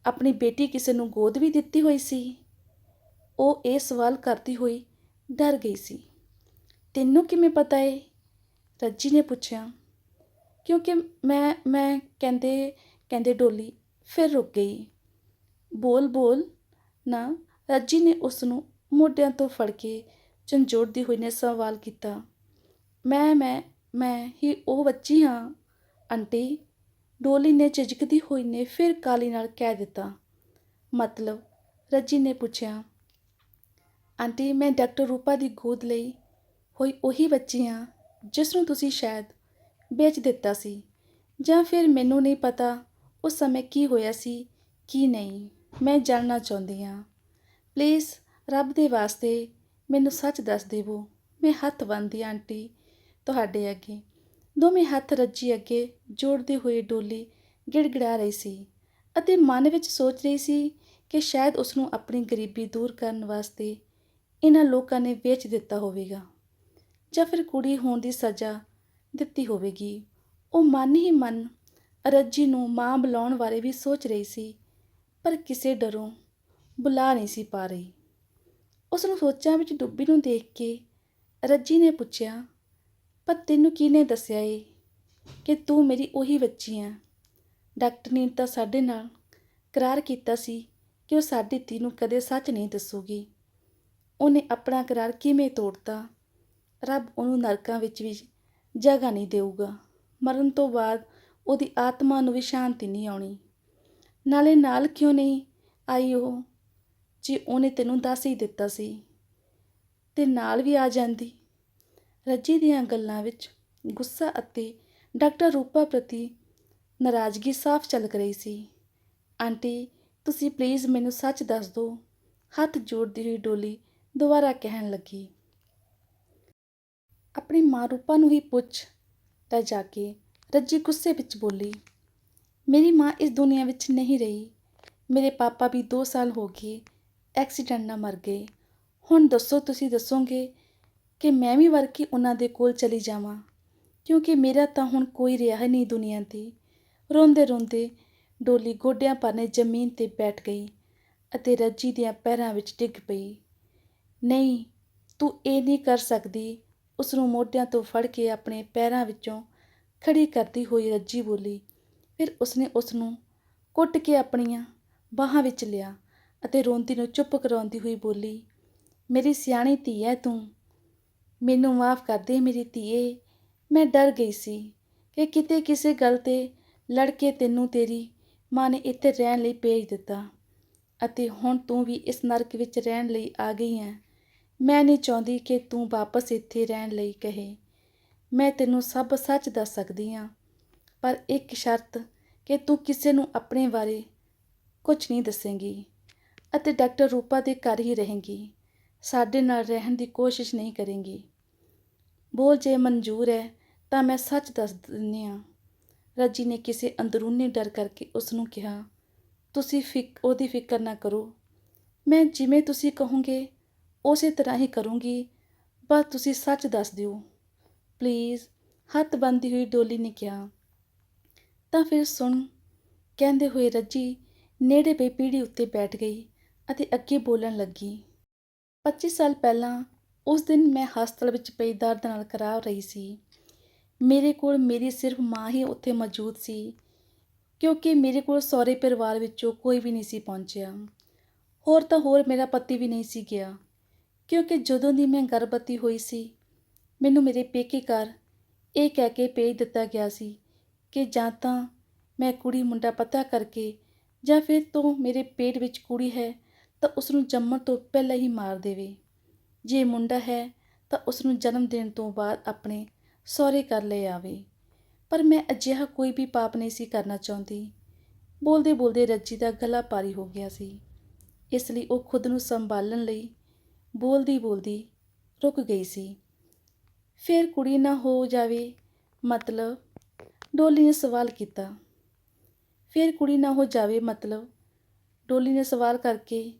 ਆਪਣੀ ਬੇਟੀ ਕਿਸੇ ਨੂੰ ਗੋਦ ਵੀ ਦਿੱਤੀ ਹੋਈ ਸੀ? ਉਹ ਇਹ ਸਵਾਲ ਕਰਦੀ ਹੋਈ ਡਰ ਗਈ ਸੀ। ਤੈਨੂੰ ਕਿਵੇਂ ਪਤਾ ਏ? ਰੱਜੀ ਨੇ ਪੁੱਛਿਆ। ਕਿਉਂਕਿ ਮੈਂ ਮੈਂ ਕਹਿੰਦੇ ਕਹਿੰਦੇ ਡੋਲੀ ਫਿਰ ਰੁਕ ਗਈ। ਬੋਲ ਬੋਲ। ਨਾ, ਰੱਜੀ ਨੇ ਉਸ ਨੂੰ ਮੋਢਿਆਂ ਤੋਂ ਫੜ ਕੇ ਝੰਜੋੜਦੀ ਹੋਈ ਨੇ ਸਵਾਲ ਕੀਤਾ। ਮੈਂ ਮੈਂ ਮੈਂ ਹੀ ਉਹ ਬੱਚੀ ਹਾਂ। ਆਂਟੀ, ਡੋਲੀ ਨੇ ਝਿਜਕਦੀ ਹੋਈ ਨੇ ਫਿਰ ਕਾਲੀ ਨਾਲ ਕਹਿ ਦਿੱਤਾ। ਮਤਲਬ, ਰੱਜੀ ਨੇ ਪੁੱਛਿਆ, ਆਂਟੀ, ਮੈਂ ਡਾਕਟਰ ਰੂਪਾ ਦੀ ਗੋਦ ਲਈ ਹੋਈ ਉਹੀ ਬੱਚੀ ਹਾਂ ਜਿਸ ਨੂੰ ਤੁਸੀਂ ਸ਼ਾਇਦ ਵੇਚ ਦਿੱਤਾ ਸੀ, ਜਾਂ ਫਿਰ ਮੈਨੂੰ ਨਹੀਂ ਪਤਾ ਉਸ ਸਮੇਂ ਕੀ ਹੋਇਆ ਸੀ, ਕੀ ਨਹੀਂ, ਮੈਂ ਜਾਣਨਾ ਚਾਹੁੰਦੀ ਹਾਂ ਪਲੀਜ਼, ਰੱਬ ਦੇ ਵਾਸਤੇ ਮੈਨੂੰ ਸੱਚ ਦੱਸ ਦੇਵੋ, ਮੈਂ ਹੱਥ ਬੰਨ੍ਹਦੀ ਹਾਂ ਆਂਟੀ, ਤੁਹਾਡੇ ਅੱਗੇ। ਦੋਵੇਂ ਹੱਥ ਰੱਜੀ ਅੱਗੇ, ਜੋੜਦੇ ਹੋਏ ਡੋਲੀ ਗਿੜਗਿੜਾ ਰਹੀ ਸੀ ਅਤੇ ਮਨ ਵਿੱਚ ਸੋਚ ਰਹੀ ਸੀ ਕਿ ਸ਼ਾਇਦ ਉਸ ਨੂੰ ਆਪਣੀ ਗਰੀਬੀ ਦੂਰ ਕਰਨ ਵਾਸਤੇ ਇਹਨਾਂ ਲੋਕਾਂ ਨੇ ਵੇਚ ਦਿੱਤਾ ਹੋਵੇਗਾ ਜਾਂ ਫਿਰ ਕੁੜੀ ਹੋਣ ਦੀ ਸਜ਼ਾ ਦਿੱਤੀ ਹੋਵੇਗੀ। ਉਹ ਮਨ ਹੀ ਮਨ ਰੱਜੀ ਨੂੰ ਮਾਂ ਬੁਲਾਉਣ ਬਾਰੇ ਵੀ ਸੋਚ ਰਹੀ ਸੀ, ਪਰ ਕਿਸੇ ਡਰੋਂ ਬੁਲਾ ਨਹੀਂ ਸੀ ਪਾ ਰਹੀ। ਉਸ ਨੂੰ ਸੋਚਾਂ ਵਿੱਚ ਡੁੱਬੀ ਨੂੰ ਦੇਖ ਕੇ ਰੱਜੀ ਨੇ ਪੁੱਛਿਆ ਪਰ ਤੈਨੂੰ ਕਿਹਨੇ ਦੱਸਿਆ ਏ ਕਿ ਤੂੰ ਮੇਰੀ ਉਹੀ ਬੱਚੀ ਆ? ਡਾਕਟਰ ਨੇ ਤਾਂ ਸਾਡੇ ਨਾਲ ਕਰਾਰ ਕੀਤਾ ਸੀ ਕਿ ਉਹ ਸਾਡੀ ਧੀ ਨੂੰ ਕਦੇ ਸੱਚ ਨਹੀਂ ਦੱਸੂਗੀ। ਉਹਨੇ ਆਪਣਾ ਕਰਾਰ ਕਿਵੇਂ ਤੋੜਤਾ? ਰੱਬ ਉਹਨੂੰ ਨਰਕਾਂ ਵਿੱਚ ਵੀ ਜਗ੍ਹਾ ਨਹੀਂ ਦੇਊਗਾ। ਮਰਨ ਤੋਂ ਬਾਅਦ ਉਹਦੀ ਆਤਮਾ ਨੂੰ ਵੀ ਸ਼ਾਂਤੀ ਨਹੀਂ ਆਉਣੀ। ਨਾਲੇ ਨਾਲ ਕਿਉਂ ਨਹੀਂ ਆਈ ਉਹ, ਜੇ ਉਹਨੇ ਤੈਨੂੰ ਦੱਸ ਹੀ ਦਿੱਤਾ ਸੀ? ਤੇ ਨਾਲ ਵੀ ਆ ਜਾਂਦੀ। ਰੱਜੀ ਦੀਆਂ ਗੱਲਾਂ ਵਿੱਚ ਗੁੱਸਾ ਅਤੇ ਡਾਕਟਰ ਰੂਪਾ ਪ੍ਰਤੀ ਨਾਰਾਜ਼ਗੀ ਸਾਫ਼ ਝਲਕ ਰਹੀ ਸੀ। ਆਂਟੀ, ਤੁਸੀਂ ਪਲੀਜ਼ ਮੈਨੂੰ ਸੱਚ ਦੱਸ ਦਿਓ ਹੱਥ ਜੋੜਦੀ ਹੋਈ ਡੋਲੀ ਦੁਬਾਰਾ ਕਹਿਣ ਲੱਗੀ। ਆਪਣੀ ਮਾਂ ਰੂਪਾ ਨੂੰ ਹੀ ਪੁੱਛ ਤਾਂ ਜਾ ਕੇ ਰੱਜੀ ਗੁੱਸੇ ਵਿੱਚ ਬੋਲੀ, ਮੇਰੀ ਮਾਂ ਇਸ ਦੁਨੀਆ ਵਿੱਚ ਨਹੀਂ ਰਹੀ। ਮੇਰੇ ਪਾਪਾ ਵੀ 2 ਸਾਲ ਹੋ ਗਏ, ਐਕਸੀਡੈਂਟ ਨਾਲ ਮਰ ਗਏ। ਹੁਣ ਦੱਸੋ ਤੁਸੀਂ ਦੱਸੋਗੇ ਕਿ ਮੈਂ ਵੀ ਵਰ ਕੇ ਉਹਨਾਂ ਦੇ ਕੋਲ ਚਲੀ ਜਾਵਾਂ। ਕਿਉਂਕਿ ਮੇਰਾ ਤਾਂ ਹੁਣ ਕੋਈ ਰਿਹਾ ਹੀ ਨਹੀਂ ਦੁਨੀਆ ਤੇ। ਰੋਂਦੇ ਰੋਂਦੇ ਡੋਲੀ ਗੋਡਿਆਂ ਪਰਨੇ ਜ਼ਮੀਨ ਤੇ ਬੈਠ ਗਈ ਅਤੇ ਰੱਜੀ ਦੀਆਂ ਪੈਰਾਂ ਵਿੱਚ ਡਿੱਗ ਪਈ। ਨਹੀਂ, ਤੂੰ ਇਹ ਨਹੀਂ ਕਰ ਸਕਦੀ। ਉਸ ਨੂੰ ਮੋਢਿਆਂ ਤੋਂ ਫੜ ਕੇ ਆਪਣੇ ਪੈਰਾਂ ਵਿੱਚੋਂ ਖੜੀ ਕਰਦੀ ਹੋਈ ਰੱਜੀ ਬੋਲੀ। ਫਿਰ ਉਸਨੇ ਉਸ ਨੂੰ ਕੁੱਟ ਕੇ ਆਪਣੀਆਂ ਬਾਹਾਂ ਵਿੱਚ ਲਿਆ ਅਤੇ ਰੋਂਦੀ ਨੂੰ ਚੁੱਪ ਕਰਾਉਂਦੀ ਹੋਈ ਬੋਲੀ, ਮੇਰੀ ਸਿਆਣੀ ਧੀ ਹੈ ਤੂੰ। ਮੈਨੂੰ ਮਾਫ ਕਰ ਦੇ ਮੇਰੀ ਧੀਏ। ਮੈਂ ਡਰ ਗਈ ਸੀ ਕਿ ਕਿਤੇ ਕਿਸੇ ਗੱਲ ਤੇ ਲੜ ਕੇ ਤੈਨੂੰ ਤੇਰੀ ਮਾਂ ਨੇ ਇੱਥੇ ਰਹਿਣ ਲਈ ਭੇਜ ਦਿੱਤਾ ਅਤੇ ਹੁਣ ਤੂੰ ਵੀ ਇਸ ਨਰਕ ਵਿੱਚ ਰਹਿਣ ਲਈ ਆ ਗਈ ਹੈ। ਮੈਂ ਨਹੀਂ ਚਾਹੁੰਦੀ ਕਿ ਤੂੰ ਵਾਪਸ ਇੱਥੇ ਰਹਿਣ ਲਈ ਕਹੇ। ਮੈਂ ਤੈਨੂੰ ਸਭ ਸੱਚ ਦੱਸ ਸਕਦੀ ਹਾਂ, ਪਰ ਇੱਕ ਸ਼ਰਤ ਕਿ ਤੂੰ ਕਿਸੇ ਨੂੰ ਆਪਣੇ ਬਾਰੇ ਕੁਝ ਨਹੀਂ ਦੱਸੇਂਗੀ ਅਤੇ ਡਾਕਟਰ ਰੂਪਾ ਦੇ ਘਰ ਹੀ ਰਹੇਂਗੀ। ਸਾਡੇ ਨਾਲ ਰਹਿਣ ਦੀ ਕੋਸ਼ਿਸ਼ ਨਹੀਂ ਕਰੇਂਗੀ। ਬੋਲ ਜੇ ਮਨਜ਼ੂਰ ਹੈ, ਤਾਂ ਮੈਂ ਸੱਚ ਦੱਸ ਦਿੰਦੀ ਹਾਂ। ਰੱਜੀ ਨੇ ਕਿਸੇ ਅੰਦਰੂਨੀ ਡਰ ਕਰਕੇ ਉਸ ਨੂੰ ਕਿਹਾ, ਤੁਸੀਂ ਫਿਕ, ਉਹਦੀ ਫਿਕਰ ਨਾ ਕਰੋ। ਮੈਂ ਜਿਵੇਂ ਤੁਸੀਂ ਕਹੋਗੇ, ਉਸੇ ਤਰ੍ਹਾਂ ਹੀ ਕਰੂੰਗੀ। ਬਸ ਤੁਸੀਂ ਸੱਚ ਦੱਸ ਦਿਓ। ਪਲੀਜ਼ ਹੱਥ ਬੰਦੀ ਹੋਈ ਡੋਲੀ ਨੇ ਕਿਹਾ। ਤਾਂ ਫਿਰ ਸੁਣ, ਕਹਿੰਦੇ ਹੋਏ ਰੱਜੀ ਨੇੜੇ ਪਈ ਪੀੜੀ ਉੱਤੇ ਬੈਠ ਗਈ ਅਤੇ ਅੱਗੇ ਬੋਲਣ ਲੱਗੀ। 25 ਸਾਲ ਪਹਿਲਾਂ ਉਸ ਦਿਨ ਮੈਂ ਹਸਪਤਾਲ ਵਿੱਚ ਪਈ ਦਰਦ ਨਾਲ ਕਰਾ ਰਹੀ ਸੀ। ਮੇਰੇ ਕੋਲ ਮੇਰੀ ਸਿਰਫ ਮਾਂ ਹੀ ਉੱਥੇ ਮੌਜੂਦ ਸੀ, ਕਿਉਂਕਿ ਮੇਰੇ ਕੋਲ ਸਹੁਰੇ ਪਰਿਵਾਰ ਵਿੱਚੋਂ ਕੋਈ ਵੀ ਨਹੀਂ ਸੀ ਪਹੁੰਚਿਆ। ਹੋਰ ਤਾਂ ਹੋਰ ਮੇਰਾ ਪਤੀ ਵੀ ਨਹੀਂ ਸੀ ਗਿਆ, ਕਿਉਂਕਿ ਜਦੋਂ ਦੀ ਮੈਂ ਗਰਭਵਤੀ ਹੋਈ ਸੀ, ਮੈਨੂੰ ਮੇਰੇ ਪੇਕੇ ਘਰ ਇਹ ਕਹਿ ਕੇ ਭੇਜ ਦਿੱਤਾ ਗਿਆ ਸੀ ਕਿ ਜਾਂ ਤਾਂ ਮੈਂ ਕੁੜੀ ਮੁੰਡਾ ਪਤਾ ਕਰਕੇ ਜਾਂ ਫਿਰ ਤੋਂ ਮੇਰੇ ਪੇਟ ਵਿੱਚ ਕੁੜੀ ਹੈ ਤਾਂ ਉਸ ਨੂੰ ਜੰਮਣ ਤੋਂ ਪਹਿਲਾਂ ਹੀ ਮਾਰ ਦੇਵੇ। ਜੇ ਮੁੰਡਾ ਹੈ ਤਾਂ ਉਸ ਨੂੰ ਜਨਮ ਦੇਣ ਤੋਂ ਬਾਅਦ ਆਪਣੇ ਸਹੁਰੇ ਕਰ ਲੈ ਆਵੇ। ਪਰ ਮੈਂ ਅਜਿਹਾ ਕੋਈ ਵੀ ਪਾਪ ਨਹੀਂ ਸੀ ਕਰਨਾ ਚਾਹੁੰਦੀ। ਬੋਲਦੇ ਬੋਲਦੇ ਰੱਜੀ ਦਾ ਗਲਾ ਪਾਰੀ ਹੋ ਗਿਆ ਸੀ। ਇਸ ਲਈ ਉਹ ਖੁਦ ਨੂੰ ਸੰਭਾਲਣ ਲਈ ਬੋਲਦੀ ਬੋਲਦੀ ਰੁਕ ਗਈ ਸੀ। ਫਿਰ ਕੁੜੀ ਨਾ ਹੋ ਜਾਵੇ, ਮਤਲਬ ਡੋਲੀ ਨੇ ਸਵਾਲ ਕੀਤਾ। ਫਿਰ ਕੁੜੀ ਨਾ ਹੋ ਜਾਵੇ, ਮਤਲਬ ਡੋਲੀ ਨੇ ਸਵਾਲ ਕਰਕੇ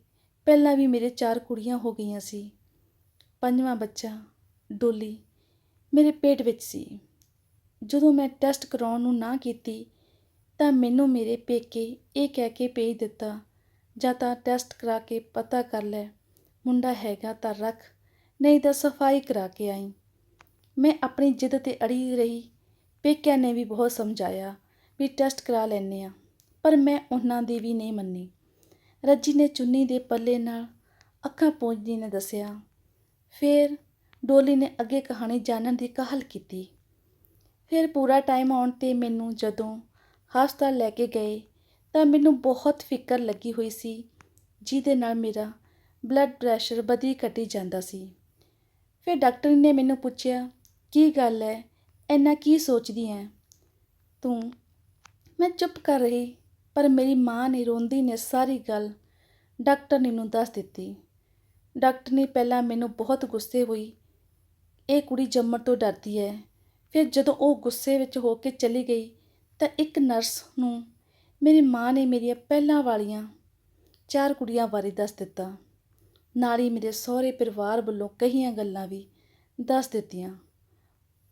ਪਹਿਲਾਂ ਵੀ ਮੇਰੇ ਚਾਰ ਕੁੜੀਆਂ ਹੋ ਗਈਆਂ ਸੀ। ਪੰਜਵਾਂ ਬੱਚਾ ਡੋਲੀ ਮੇਰੇ ਪੇਟ ਵਿੱਚ ਸੀ। ਜਦੋਂ ਮੈਂ ਟੈਸਟ ਕਰਾਉਣ ਨੂੰ ਨਾ ਕੀਤੀ ਤਾਂ ਮੈਨੂੰ ਮੇਰੇ ਪੇਕੇ ਇਹ ਕਹਿ ਕੇ ਭੇਜ ਦਿੱਤਾ, ਜਾਂ ਤਾਂ ਟੈਸਟ ਕਰਾ ਕੇ ਪਤਾ ਕਰ ਲੈ, ਮੁੰਡਾ ਹੈਗਾ ਤਾਂ ਰੱਖ, ਨਹੀਂ ਤਾਂ ਸਫ਼ਾਈ ਕਰਾ ਕੇ ਆਈ। ਮੈਂ ਆਪਣੀ ਜਿੱਦ ਤੇ ਅੜੀ ਰਹੀ। ਪੇਕਿਆਂ ਨੇ ਵੀ ਬਹੁਤ ਸਮਝਾਇਆ ਵੀ ਟੈਸਟ ਕਰਾ ਲੈਂਦੇ ਆ ਪਰ ਮੈਂ ਉਹਨਾਂ ਦੀ ਵੀ ਨਹੀਂ ਮੰਨੀ। ਰੱਜੀ ਨੇ ਚੁੰਨੀ ਦੇ ਪੱਲੇ ਨਾਲ ਅੱਖਾਂ ਪੂੰਝਦੀ ਨੇ ਦੱਸਿਆ ਫਿਰ ਡੋਲੀ ਨੇ ਅੱਗੇ ਕਹਾਣੀ ਜਾਣਨ ਦੀ ਕਾਹਲ ਕੀਤੀ। ਫਿਰ ਪੂਰਾ ਟਾਈਮ ਆਉਣ ਤੇ ਮੈਨੂੰ ਜਦੋਂ ਹਸਪਤਾਲ ਲੈ ਕੇ ਗਏ ਤਾਂ ਮੈਨੂੰ ਬਹੁਤ ਫਿਕਰ ਲੱਗੀ ਹੋਈ ਸੀ, ਜਿਹਦੇ ਨਾਲ ਮੇਰਾ ਬਲੱਡ ਪ੍ਰੈਸ਼ਰ ਵਧੀ ਘਟੀ ਜਾਂਦਾ ਸੀ। ਫਿਰ ਡਾਕਟਰ ਨੇ ਮੈਨੂੰ ਪੁੱਛਿਆ, ਕੀ ਗੱਲ ਹੈ ਇੰਨਾ ਕੀ ਸੋਚਦੀ ਹੈ ਤੂੰ, ਮੈਂ ਚੁੱਪ ਕਰ ਰਹੀ, ਪਰ ਮੇਰੀ ਮਾਂ ਨੇ ਰੋਂਦੀ ਨੇ ਸਾਰੀ ਗੱਲ ਡਾਕਟਰ ਨੇ ਨੂੰ ਦੱਸ ਦਿੱਤੀ। ਡਾਕਟਰ ਨੇ ਪਹਿਲਾਂ ਮੈਨੂੰ ਬਹੁਤ ਗੁੱਸੇ ਹੋਈ। ਇਹ ਕੁੜੀ ਜੰਮਣ ਤੋਂ ਡਰਦੀ ਹੈ। ਫਿਰ ਜਦੋਂ ਉਹ ਗੁੱਸੇ ਵਿੱਚ ਹੋ ਕੇ ਚਲੀ ਗਈ ਤਾਂ ਇੱਕ ਨਰਸ ਨੂੰ ਮੇਰੀ ਮਾਂ ਨੇ ਮੇਰੀਆਂ ਪਹਿਲਾਂ ਵਾਲੀਆਂ ਚਾਰ ਕੁੜੀਆਂ ਬਾਰੇ ਦੱਸ ਦਿੱਤਾ। ਨਾਲ ਹੀ ਮੇਰੇ ਸਹੁਰੇ ਪਰਿਵਾਰ ਵੱਲੋਂ ਕਹੀਆਂ ਗੱਲਾਂ ਵੀ ਦੱਸ ਦਿੱਤੀਆਂ।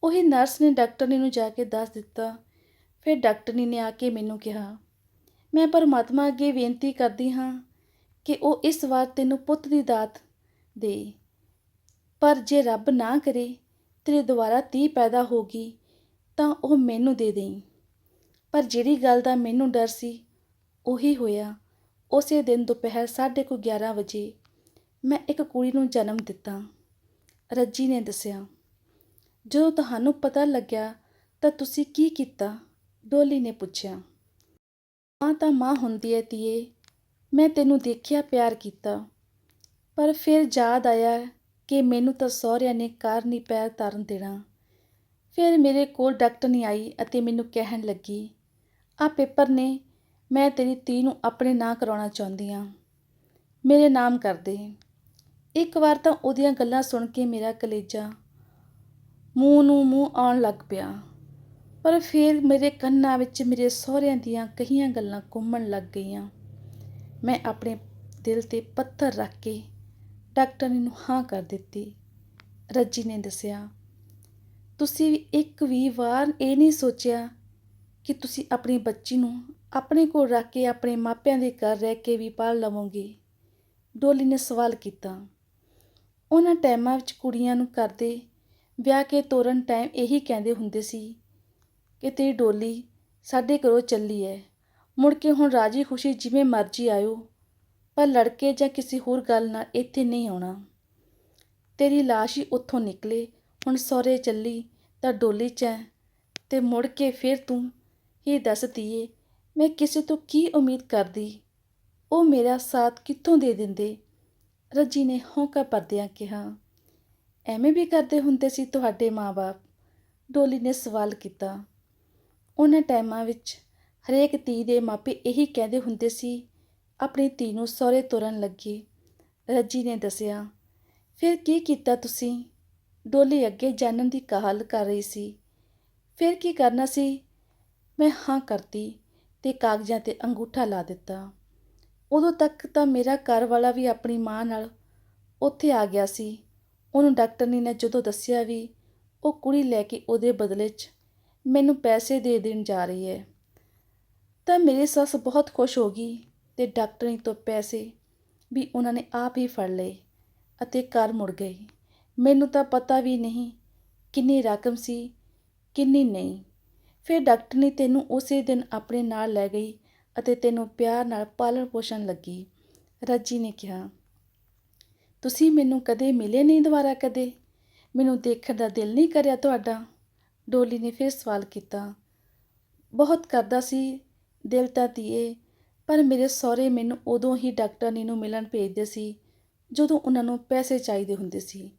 ਉਹੀ ਨਰਸ ਨੇ ਡਾਕਟਰਨੀ ਨੂੰ ਜਾ ਕੇ ਦੱਸ ਦਿੱਤਾ। ਫਿਰ ਡਾਕਟਰਨੀ ਨੇ ਆ ਕੇ ਮੈਨੂੰ ਕਿਹਾ, ਮੈਂ ਪਰਮਾਤਮਾ ਅੱਗੇ ਬੇਨਤੀ ਕਰਦੀ ਹਾਂ ਕਿ ਉਹ ਇਸ ਵਾਰ ਤੈਨੂੰ ਪੁੱਤ ਦੀ ਦਾਤ ਦੇ। ਪਰ ਜੇ ਰੱਬ ਨਾ ਕਰੇ, ਤੇਰੇ ਦੁਆਰਾ ਧੀ ਪੈਦਾ ਹੋਗੀ ਤਾਂ ਉਹ ਮੈਨੂੰ ਦੇ ਦੇਈ। ਪਰ ਜਿਹੜੀ ਗੱਲ ਦਾ ਮੈਨੂੰ ਡਰ ਸੀ, ਉਹੀ ਹੋਇਆ। ਉਸੇ ਦਿਨ ਦੁਪਹਿਰ 11:30 ਵਜੇ ਮੈਂ ਇੱਕ ਕੁੜੀ ਨੂੰ ਜਨਮ ਦਿੱਤਾ। ਰੱਜੀ ਨੇ ਦੱਸਿਆ, ਜਦੋਂ ਤੁਹਾਨੂੰ ਪਤਾ ਲੱਗਿਆ, ਤਾਂ ਤੁਸੀਂ ਕੀ ਕੀਤਾ? ਡੋਲੀ ਨੇ ਪੁੱਛਿਆ, ਮਾਂ ਤਾਂ ਮਾਂ ਹੁੰਦੀ ਹੈ ਤੀਏ, ਮੈਂ ਤੈਨੂੰ ਦੇਖਿਆ ਪਿਆਰ ਕੀਤਾ। ਪਰ ਫਿਰ ਯਾਦ ਆਇਆ ਕਿ ਮੈਨੂੰ ਤਾਂ ਸਹੁਰਿਆਂ ਨੇ ਕਾਰ ਨਹੀਂ ਪੈਰ ਧਰਨ ਦੇਣਾ। ਫਿਰ ਮੇਰੇ ਕੋਲ ਡਾਕਟਰ ਨਹੀਂ ਆਈ ਅਤੇ ਮੈਨੂੰ ਕਹਿਣ ਲੱਗੀ ਆ ਪੇਪਰ ਨੇ, ਮੈਂ ਤੇਰੀ ਧੀ ਨੂੰ ਆਪਣੇ ਨਾਂ ਕਰਾਉਣਾ ਚਾਹੁੰਦੀ ਹਾਂ ਮੇਰੇ ਨਾਮ ਕਰ ਦੇ ਇੱਕ ਵਾਰ ਤਾਂ ਉਹਦੀਆਂ ਗੱਲਾਂ ਸੁਣ ਕੇ ਮੇਰਾ ਕਲੇਜਾ ਮੂੰਹ ਨੂੰ ਮੂੰਹ ਆਉਣ ਲੱਗ ਪਿਆ। ਪਰ ਫਿਰ ਮੇਰੇ ਕੰਨਾਂ ਵਿੱਚ ਮੇਰੇ ਸਹੁਰਿਆਂ ਦੀਆਂ ਕਹੀਆਂ ਗੱਲਾਂ ਘੁੰਮਣ ਲੱਗ ਗਈਆਂ। ਮੈਂ ਆਪਣੇ ਦਿਲ ਤੇ ਪੱਥਰ ਰੱਖ ਕੇ ਡਾਕਟਰ ਨੂੰ ਹਾਂ ਕਰ ਦਿੱਤੀ। ਰੱਜੀ ਨੇ ਦੱਸਿਆ, ਤੁਸੀਂ ਵੀ ਇੱਕ ਵੀ ਵਾਰ ਇਹ ਨਹੀਂ ਸੋਚਿਆ ਕਿ ਤੁਸੀਂ ਆਪਣੀ ਬੱਚੀ ਨੂੰ ਆਪਣੇ ਕੋਲ ਰੱਖ ਕੇ ਆਪਣੇ ਮਾਪਿਆਂ ਦੇ ਘਰ ਰਹਿ ਕੇ ਵੀ ਪਾਲ ਲਵੋਗੇ। ਡੋਲੀ ਨੇ ਸਵਾਲ ਕੀਤਾ। ਉਹਨਾਂ ਟਾਈਮਾਂ ਵਿੱਚ ਕੁੜੀਆਂ ਨੂੰ ਕਰਦੇ ਵਿਆਹ ਕੇ ਤੋਰਨ ਟਾਈਮ ਇਹੀ ਕਹਿੰਦੇ ਹੁੰਦੇ ਸੀ ਕਿ ਤੇਰੀ ਡੋਲੀ ਸਾਡੇ ਘਰੋਂ ਚੱਲੀ ਹੈ ਮੁੜ ਕੇ ਹੁਣ ਰਾਜੀ ਖੁਸ਼ੀ ਜਿਵੇਂ ਮਰਜ਼ੀ ਆਇਓ ਪਰ ਲੜਕੇ ਜਾਂ ਕਿਸੇ ਹੋਰ ਗੱਲ ਨਾਲ ਇੱਥੇ ਨਹੀਂ ਆਉਣਾ। ਤੇਰੀ ਲਾਸ਼ ਹੀ ਉੱਥੋਂ ਨਿਕਲੇ, ਹੁਣ ਸਹੁਰੇ ਚੱਲੀ ਤਾਂ ਡੋਲੀ 'ਚ ਹੈ ਤੇ ਮੁੜ ਕੇ ਫਿਰ ਤੂੰ। ਹੀ ਦੱਸ ਧੀਏ, ਮੈਂ ਕਿਸੇ ਤੋਂ ਕੀ ਉਮੀਦ ਕਰਦੀ? ਉਹ ਮੇਰਾ ਸਾਥ ਕਿੱਥੋਂ ਦੇ ਦਿੰਦੇ? ਰੱਜੀ ਨੇ ਹੌਂਕਾ ਪਰਦਿਆਂ ਕਿਹਾ, ਐਵੇਂ ਵੀ ਕਰਦੇ ਹੁੰਦੇ ਸੀ ਤੁਹਾਡੇ ਮਾਪੇ ਡੋਲੀ ਨੇ ਸਵਾਲ ਕੀਤਾ। ਉਹਨਾਂ ਟਾਈਮਾਂ ਵਿੱਚ ਹਰੇਕ ਧੀ ਦੇ ਮਾਪੇ ਇਹੀ ਕਹਿੰਦੇ ਹੁੰਦੇ ਸੀ ਆਪਣੀ ਧੀ ਨੂੰ ਸਹੁਰੇ ਤੁਰਨ ਲੱਗੇ। ਰੱਜੀ ਨੇ ਦੱਸਿਆ, ਫਿਰ ਕੀ ਕੀਤਾ ਤੁਸੀਂ? ਡੋਲੀ ਅੱਗੇ ਜਾਣਨ ਦੀ ਕਾਹਲ ਕਰ ਰਹੀ ਸੀ। ਫਿਰ ਕੀ ਕਰਨਾ ਸੀ? ਮੈਂ ਹਾਂ ਕਰਤੀ ਤੇ ਕਾਗਜ਼ਾਂ ਤੇ ਅੰਗੂਠਾ ਲਾ ਦਿੱਤਾ। ਉਦੋਂ ਤੱਕ ਤਾਂ ਮੇਰਾ ਘਰ ਵਾਲਾ ਵੀ ਆਪਣੀ ਮਾਂ ਨਾਲ ਉੱਥੇ ਆ ਗਿਆ ਸੀ। ਉਹਨੂੰ ਡਾਕਟਰ ਨੇ ਜਦੋਂ ਦੱਸਿਆ ਵੀ ਉਹ ਕੁੜੀ ਲੈ ਕੇ ਉਹਦੇ ਬਦਲੇ 'ਚ ਮੈਨੂੰ ਪੈਸੇ ਦੇ ਦੇਣ ਜਾ ਰਹੀ ਹੈ, ਤਾਂ ਮੇਰੀ ਸੱਸ ਬਹੁਤ ਖੁਸ਼ ਹੋ ਗਈ। ਅਤੇ ਡਾਕਟਰਨੀ ਤੋਂ ਪੈਸੇ ਵੀ ਉਹਨਾਂ ਨੇ ਆਪ ਹੀ ਫੜ ਲਏ ਅਤੇ ਘਰ ਮੁੜ ਗਏ। ਮੈਨੂੰ ਤਾਂ ਪਤਾ ਵੀ ਨਹੀਂ ਕਿੰਨੀ ਰਕਮ ਸੀ, ਕਿੰਨੀ ਨਹੀਂ। ਫਿਰ ਡਾਕਟਰਨੀ ਤੈਨੂੰ ਉਸੇ ਦਿਨ ਆਪਣੇ ਨਾਲ ਲੈ ਗਈ ਅਤੇ ਤੈਨੂੰ ਪਿਆਰ ਨਾਲ ਪਾਲਣ ਪੋਸ਼ਣ ਲੱਗੀ। ਰੱਜੀ ਨੇ ਕਿਹਾ, ਤੁਸੀਂ ਮੈਨੂੰ ਕਦੇ ਮਿਲੇ ਨਹੀਂ ਦੁਬਾਰਾ ਕਦੇ? ਮੈਨੂੰ ਦੇਖਣ ਦਾ ਦਿਲ ਨਹੀਂ ਕਰਿਆ ਤੁਹਾਡਾ? ਡੋਲੀ ਨੇ ਫਿਰ ਸਵਾਲ ਕੀਤਾ, ਬਹੁਤ ਕਰਦਾ ਸੀ, ਦਿਲ ਤਾਂ ਧੀਏ ਪਰ ਮੇਰੇ ਸਹੁਰੇ ਮੈਨੂੰ ਉਦੋਂ ਹੀ ਡਾਕਟਰਨੀ ਨੂੰ ਮਿਲਣ ਭੇਜਦੇ ਸੀ, ਜਦੋਂ ਉਹਨਾਂ ਨੂੰ ਪੈਸੇ ਚਾਹੀਦੇ ਹੁੰਦੇ ਸੀ।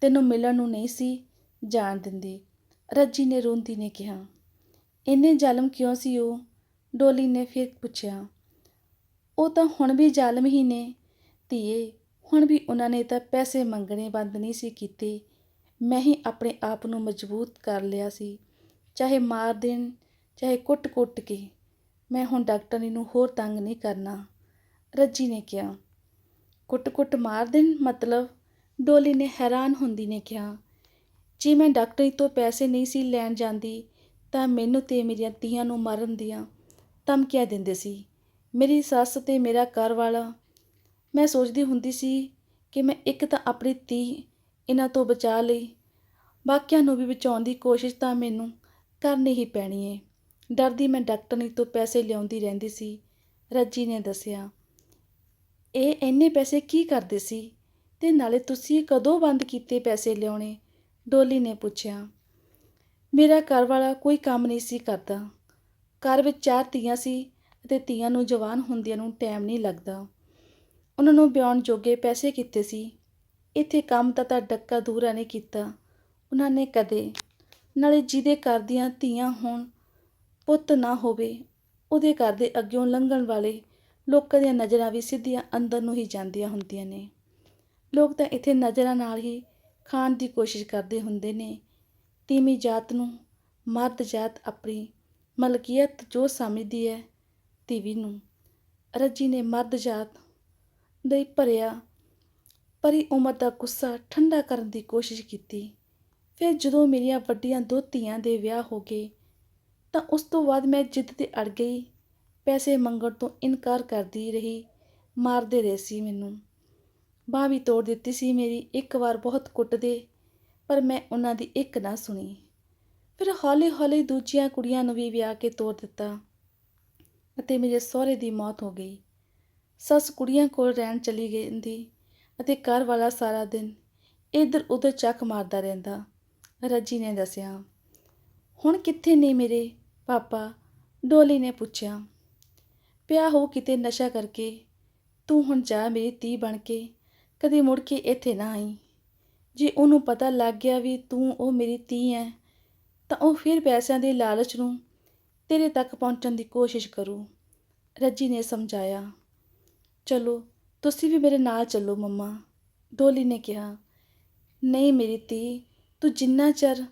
ਤੈਨੂੰ ਮਿਲਣ ਨੂੰ ਨਹੀਂ ਸੀ ਜਾਣ ਦਿੰਦੇ, ਰੱਜੀ ਨੇ ਰੋਂਦੀ ਨੇ ਕਿਹਾ। ਇੰਨੇ ਜ਼ਾਲਮ ਕਿਉਂ ਸੀ ਉਹ? ਡੋਲੀ ਨੇ ਫਿਰ ਪੁੱਛਿਆ। ਉਹ ਤਾਂ ਹੁਣ ਵੀ ਜ਼ਾਲਮ ਹੀ ਨੇ। ਧੀਏ, ਹੁਣ ਵੀ ਉਹਨਾਂ ਨੇ ਤਾਂ ਪੈਸੇ ਮੰਗਣੇ ਬੰਦ ਨਹੀਂ ਸੀ ਕੀਤੇ। ਮੈਂ ਹੀ ਆਪਣੇ ਆਪ ਨੂੰ ਮਜ਼ਬੂਤ ਕਰ ਲਿਆ ਸੀ, ਚਾਹੇ ਮਾਰ ਦੇਣ, ਚਾਹੇ ਕੁੱਟ-ਕੁੱਟ ਕੇ। ਮੈਂ ਹੁਣ ਡਾਕਟਰਨੀ ਨੂੰ ਹੋਰ ਤੰਗ ਨਹੀਂ ਕਰਨਾ। ਰੱਜੀ ਨੇ ਕਿਹਾ। ਕੁੱਟ-ਕੁੱਟ ਮਾਰ ਦੇਣ ਮਤਲਬ? ਡੋਲੀ ਨੇ ਹੈਰਾਨ ਹੁੰਦੀ ਨੇ ਕਿਹਾ। ਜੇ ਮੈਂ ਡਾਕਟਰੀ ਤੋਂ ਪੈਸੇ ਨਹੀਂ ਸੀ ਲੈਣ ਜਾਂਦੀ, ਤਾਂ ਮੈਨੂੰ ਤੇ ਮੇਰੀਆਂ ਧੀਆਂ ਨੂੰ ਮਾਰਨ ਦੀਆਂ ਧਮਕੀਆਂ ਦਿੰਦੇ ਸੀ। ਮੇਰੀ ਸੱਸ ਤੇ ਮੇਰਾ ਘਰ ਵਾਲਾ। ਮੈਂ ਸੋਚਦੀ ਹੁੰਦੀ ਸੀ ਕਿ ਮੈਂ ਇੱਕ ਤਾਂ ਆਪਣੀ ਧੀ ਇਹਨਾਂ ਤੋਂ ਬਚਾ ਲਈ। ਬਾਕੀਆਂ ਨੂੰ ਵੀ ਬਚਾਉਣ ਦੀ ਕੋਸ਼ਿਸ਼ ਤਾਂ ਮੈਨੂੰ ਕਰਨੀ ਹੀ ਪੈਣੀ ਏ। ਡਰਦੀ ਮੈਂ ਡਾਕਟਰਨੀ ਤੋਂ ਪੈਸੇ ਲਿਆਉਂਦੀ ਰਹਿੰਦੀ ਸੀ। ਰੱਜੀ ਨੇ ਦੱਸਿਆ, ਇਹ ਇੰਨੇ ਪੈਸੇ ਕੀ ਕਰਦੇ ਸੀ? ਤੇ ਨਾਲੇ ਤੁਸੀਂ ਕਦੋਂ ਬੰਦ ਕੀਤੇ ਪੈਸੇ ਲਿਆਉਣੇ? ਡੋਲੀ ਨੇ ਪੁੱਛਿਆ, ਮੇਰਾ ਘਰ ਵਾਲਾ ਕੋਈ ਕੰਮ ਨਹੀਂ ਸੀ ਕਰਦਾ। ਘਰ ਵਿੱਚ ਚਾਰ ਧੀਆਂ ਸੀ ਅਤੇ ਧੀਆਂ ਨੂੰ ਜਵਾਨ ਹੁੰਦਿਆਂ ਨੂੰ ਟਾਈਮ ਨਹੀਂ ਲੱਗਦਾ। ਉਹਨਾਂ ਨੂੰ ਵਿਆਹੁਣ ਜੋਗੇ ਪੈਸੇ ਕਿੱਥੇ ਸੀ? ਇੱਥੇ ਕੰਮ ਤਾਂ ਤਾਂ ਡੱਕਾ ਦੂਰਾ ਨਹੀਂ ਕੀਤਾ। ਉਹਨਾਂ ਨੇ ਕਦੇ, ਨਾਲੇ ਜਿਹਦੇ ਘਰ ਦੀਆਂ ਧੀਆਂ ਹੋਣ ਪੁੱਤ ਨਾ ਹੋਵੇ, ਉਹਦੇ ਘਰ ਦੇ ਅੱਗਿਓਂ ਲੰਘਣ ਵਾਲੇ ਲੋਕਾਂ ਦੀਆਂ ਨਜ਼ਰਾਂ ਵੀ ਸਿੱਧੀਆਂ ਅੰਦਰ ਨੂੰ ਹੀ ਜਾਂਦੀਆਂ ਹੁੰਦੀਆਂ ਨੇ। ਲੋਕ ਤਾਂ ਇੱਥੇ ਨਜ਼ਰਾਂ ਨਾਲ ਹੀ ਖਾਣ ਦੀ ਕੋਸ਼ਿਸ਼ ਕਰਦੇ ਹੁੰਦੇ ਨੇ। ਤੀਵੀਂ ਜਾਤ ਨੂੰ, ਮਰਦ ਜਾਤ ਆਪਣੀ ਮਲਕੀਅਤ ਜੋ ਸਮਝਦੀ ਹੈ ਤੀਵੀ ਨੂੰ। ਰੱਜੀ ਨੇ ਮਰਦ ਜਾਤ ਦੇ ਭਰਿਆ ਪਰੀ ਉਮਰ ਦਾ ਗੁੱਸਾ ਠੰਡਾ ਕਰਨ ਦੀ ਕੋਸ਼ਿਸ਼ ਕੀਤੀ। ਫਿਰ ਜਦੋਂ ਮੇਰੀਆਂ ਵੱਡੀਆਂ ਦੋ ਧੀਆਂ ਦੇ ਵਿਆਹ ਹੋ ਗਏ ਤਾਂ ਉਸ ਤੋਂ ਬਾਅਦ ਮੈਂ ਜਿੱਦ ਤੇ ਅੜ ਗਈ। ਪੈਸੇ ਮੰਗਣ ਤੋਂ ਇਨਕਾਰ ਕਰਦੀ ਰਹੀ। ਮਾਰਦੇ ਰਹੇ ਸੀ ਮੈਨੂੰ। ਬਾਂਹ ਵੀ ਤੋੜ ਦਿੱਤੀ ਸੀ ਮੇਰੀ, ਇੱਕ ਵਾਰ ਬਹੁਤ ਕੁੱਟਦੇ, ਪਰ ਮੈਂ ਉਹਨਾਂ ਦੀ ਇੱਕ ਨਾ ਸੁਣੀ। ਫਿਰ ਹੌਲੀ ਹੌਲੀ ਦੂਜੀਆਂ ਕੁੜੀਆਂ ਨੂੰ ਵੀ ਵਿਆਹ ਕੇ ਤੋਰ ਦਿੱਤਾ ਅਤੇ ਮੇਰੇ ਸਹੁਰੇ ਦੀ ਮੌਤ ਹੋ ਗਈ। ਸੱਸ ਕੁੜੀਆਂ ਕੋਲ ਰਹਿਣ ਚਲੀ ਗਈ ਅਤੇ ਘਰ ਵਾਲਾ ਸਾਰਾ ਦਿਨ ਇੱਧਰ ਉੱਧਰ ਚੱਕ ਮਾਰਦਾ ਰਹਿੰਦਾ। ਰੱਜੀ ਨੇ ਦੱਸਿਆ, ਹੁਣ ਕਿੱਥੇ ਨੇ ਮੇਰੇ? ਪਾਪਾ, ਡੋਲੀ ਨੇ ਪੁੱਛਿਆ, ਪਿਆ ਹੋ ਕਿਤੇ ਨਸ਼ਾ ਕਰਕੇ? ਤੂੰ ਹੁਣ ਜਾ ਮੇਰੀ ਧੀ ਬਣ ਕੇ, ਕਦੇ ਮੁੜ ਕੇ ਇੱਥੇ ਨਾ ਆਈ। ਜੇ ਉਹਨੂੰ ਪਤਾ ਲੱਗ ਗਿਆ ਵੀ ਤੂੰ ਉਹ ਮੇਰੀ ਧੀ ਹੈ ਤਾਂ ਉਹ ਫਿਰ ਪੈਸਿਆਂ ਦੇ ਲਾਲਚ ਨੂੰ ਤੇਰੇ ਤੱਕ ਪਹੁੰਚਣ ਦੀ ਕੋਸ਼ਿਸ਼ ਕਰੂ। ਰੱਜੀ ਨੇ ਸਮਝਾਇਆ, ਚਲੋ, ਤੁਸੀਂ ਵੀ ਮੇਰੇ ਨਾਲ ਚੱਲੋ ਮੰਮਾ। ਡੋਲੀ ਨੇ ਕਿਹਾ, ਨਹੀਂ ਮੇਰੀ ਧੀ, ਤੂੰ ਜਿੰਨਾ ਚਿਰ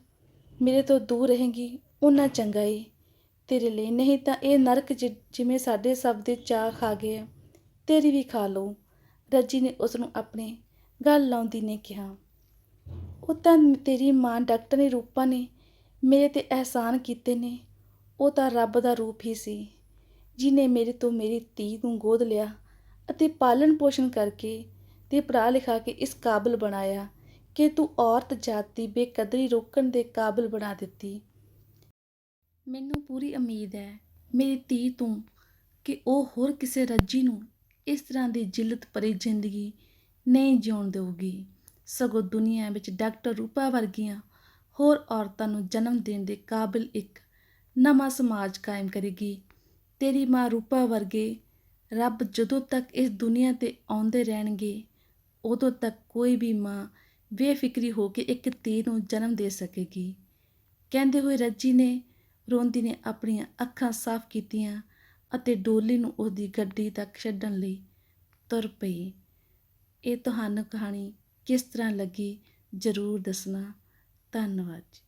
ਮੇਰੇ ਤੋਂ ਦੂਰ ਰਹੇਂਗੀ ਉਨਾ ਚੰਗਾ ਏ। ਤੇਰੇ ਲਈ। ਨਹੀਂ ਤਾਂ ਇਹ ਨਰਕ ਜਿ- ਜਿਵੇਂ ਸਾਡੇ ਸਭ ਦੇ ਚਾਹ ਖਾ ਗਏ ਆ, ਤੇਰੀ ਵੀ ਖਾ ਲਓ। ਰੱਜੀ ਨੇ ਉਸ ਨੂੰ ਆਪਣੇ ਗੱਲ ਲਾਉਂਦੀ ਨੇ ਕਿਹਾ। ਉਹ ਤਾਂ ਤੇਰੀ ਮਾਂ ਡਾਕਟਰ ਨੇ ਰੂਪਾ ਨੇ ਮੇਰੇ ਤੇ ਅਹਿਸਾਨ ਕੀਤੇ ਨੇ। ਉਹ ਤਾਂ ਰੱਬ ਦਾ ਰੂਪ ਹੀ ਸੀ ਜਿਨੇ ਮੇਰੇ ਤੋਂ ਮੇਰੀ ਧੀ ਨੂੰ ਗੋਦ ਲਿਆ ਅਤੇ ਪਾਲਣ ਪੋਸ਼ਣ ਕਰਕੇ ਤੇ ਪੜ੍ਹਾ ਲਿਖਾ ਕੇ ਇਸ ਕਾਬਲ ਬਣਾਇਆ ਕਿ ਤੂੰ ਔਰਤ ਜਾਤ ਦੀ ਬੇਕਦਰੀ ਰੋਕਣ ਦੇ ਕਾਬਲ ਬਣਾ ਦਿੱਤੀ। ਮੈਨੂੰ ਪੂਰੀ ਉਮੀਦ ਹੈ, ਮੇਰੀ ਧੀ ਤੋਂ, ਕਿ ਉਹ ਹੋਰ ਕਿਸੇ ਰੱਜੀ ਨੂੰ ਇਸ ਤਰ੍ਹਾਂ ਦੀ ਜਿਲਤ ਭਰੀ ਜ਼ਿੰਦਗੀ ਨਹੀਂ ਜਿਉਣ ਦੇਊਗੀ। ਸਗੋਂ ਦੁਨੀਆ ਵਿੱਚ ਡਾਕਟਰ ਰੂਪਾ ਵਰਗੀਆਂ ਹੋਰ ਔਰਤਾਂ ਨੂੰ ਜਨਮ ਦੇਣ ਦੇ ਕਾਬਿਲ ਇੱਕ ਨਵਾਂ ਸਮਾਜ ਕਾਇਮ ਕਰੇਗੀ। ਤੇਰੀ ਮਾਂ ਰੂਪਾ ਵਰਗੇ ਰੱਬ ਜਦੋਂ ਤੱਕ ਇਸ ਦੁਨੀਆ ਤੇ ਆਉਂਦੇ ਰਹਿਣਗੇ, ਉਦੋਂ ਤੱਕ ਕੋਈ ਵੀ ਮਾਂ ਬੇਫਿਕਰੀ ਹੋ ਕੇ ਇੱਕ ਧੀ ਨੂੰ ਜਨਮ ਦੇ ਸਕੇਗੀ। ਕਹਿੰਦੇ ਹੋਏ ਰੱਜੀ ਨੇ ਰੋਂਦੀ ਨੇ ਆਪਣੀਆਂ ਅੱਖਾਂ ਸਾਫ਼ ਕੀਤੀਆਂ ਅਤੇ ਡੋਲੀ ਨੂੰ ਉਹਦੀ ਗੱਡੀ ਤੱਕ ਛੱਡਣ ਲਈ ਤੁਰ ਪਈ। ਇਹ ਤੁਹਾਨੂੰ ਕਹਾਣੀ ਕਿਸ ਤਰ੍ਹਾਂ ਲੱਗੀ ਜ਼ਰੂਰ ਦੱਸਣਾ। ਧੰਨਵਾਦ ਜੀ।